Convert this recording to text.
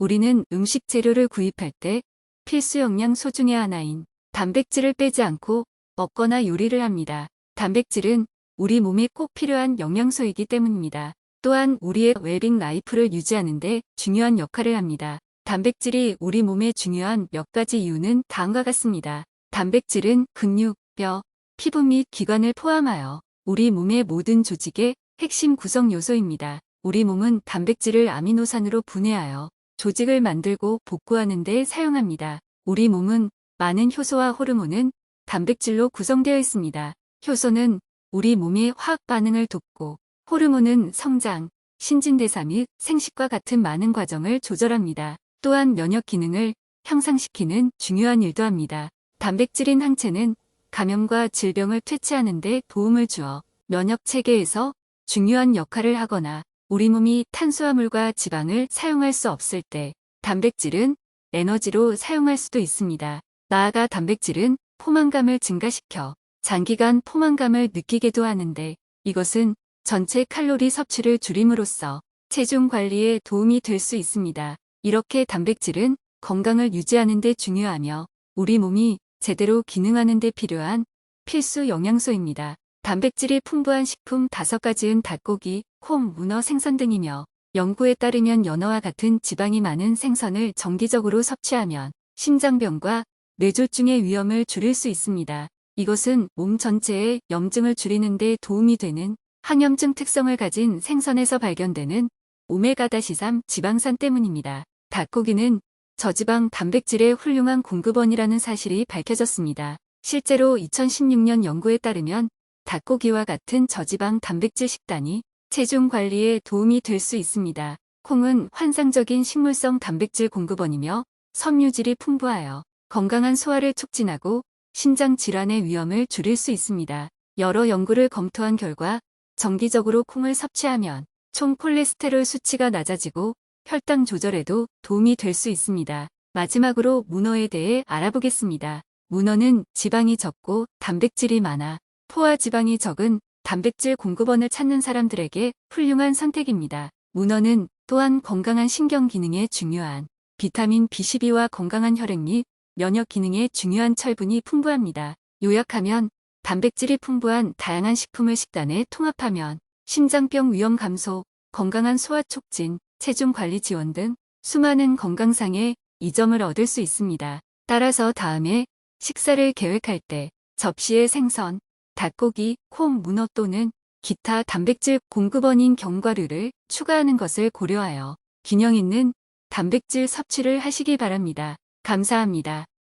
우리는 음식 재료를 구입할 때 필수 영양 소 중의 하나인 단백질을 빼지 않고 먹거나 요리를 합니다. 단백질은 우리 몸에 꼭 필요한 영양소이기 때문입니다. 또한 우리의 웰빙 라이프를 유지하는 데 중요한 역할을 합니다. 단백질이 우리 몸에 중요한 몇 가지 이유는 다음과 같습니다. 단백질은 근육, 뼈, 피부 및 기관을 포함하여 우리 몸의 모든 조직의 핵심 구성 요소입니다. 우리 몸은 단백질을 아미노산으로 분해하여 조직을 만들고 복구하는 데 사용합니다. 우리 몸은 많은 효소와 호르몬은 단백질로 구성되어 있습니다. 효소는 우리 몸의 화학 반응을 돕고 호르몬은 성장, 신진대사 및 생식과 같은 많은 과정을 조절합니다. 또한 면역 기능을 향상시키는 중요한 일도 합니다. 단백질인 항체는 감염과 질병을 퇴치하는 데 도움을 주어 면역 체계에서 중요한 역할을 하거나 우리 몸이 탄수화물과 지방을 사용할 수 없을 때 단백질은 에너지로 사용할 수도 있습니다. 나아가 단백질은 포만감을 증가시켜 장기간 포만감을 느끼게도 하는데 이것은 전체 칼로리 섭취를 줄임으로써 체중 관리에 도움이 될 수 있습니다. 이렇게 단백질은 건강을 유지하는 데 중요하며 우리 몸이 제대로 기능하는 데 필요한 필수 영양소입니다. 단백질이 풍부한 식품 5가지는 닭고기, 콩, 문어, 생선 등이며 연구에 따르면 연어와 같은 지방이 많은 생선을 정기적으로 섭취하면 심장병과 뇌졸중의 위험을 줄일 수 있습니다. 이것은 몸 전체의 염증을 줄이는 데 도움이 되는 항염증 특성을 가진 생선에서 발견되는 오메가-3 지방산 때문입니다. 닭고기는 저지방 단백질의 훌륭한 공급원이라는 사실이 밝혀졌습니다. 실제로 2016년 연구에 따르면 닭고기와 같은 저지방 단백질 식단이 체중 관리에 도움이 될 수 있습니다. 콩은 환상적인 식물성 단백질 공급원이며 섬유질이 풍부하여 건강한 소화를 촉진하고 신장 질환의 위험을 줄일 수 있습니다. 여러 연구를 검토한 결과 정기적으로 콩을 섭취하면 총 콜레스테롤 수치가 낮아지고 혈당 조절에도 도움이 될 수 있습니다. 마지막으로 문어에 대해 알아보겠습니다. 문어는 지방이 적고 단백질이 많아 포화 지방이 적은 단백질 공급원을 찾는 사람들에게 훌륭한 선택입니다. 문어는 또한 건강한 신경 기능에 중요한 비타민 B12와 건강한 혈액 및 면역 기능에 중요한 철분이 풍부합니다. 요약하면 단백질이 풍부한 다양한 식품을 식단에 통합하면 심장병 위험 감소, 건강한 소화 촉진, 체중 관리 지원 등 수많은 건강상의 이점을 얻을 수 있습니다. 따라서 다음에 식사를 계획할 때 접시에 생선, 닭고기, 콩, 문어 또는 기타 단백질 공급원인 견과류를 추가하는 것을 고려하여 균형 있는 단백질 섭취를 하시기 바랍니다. 감사합니다.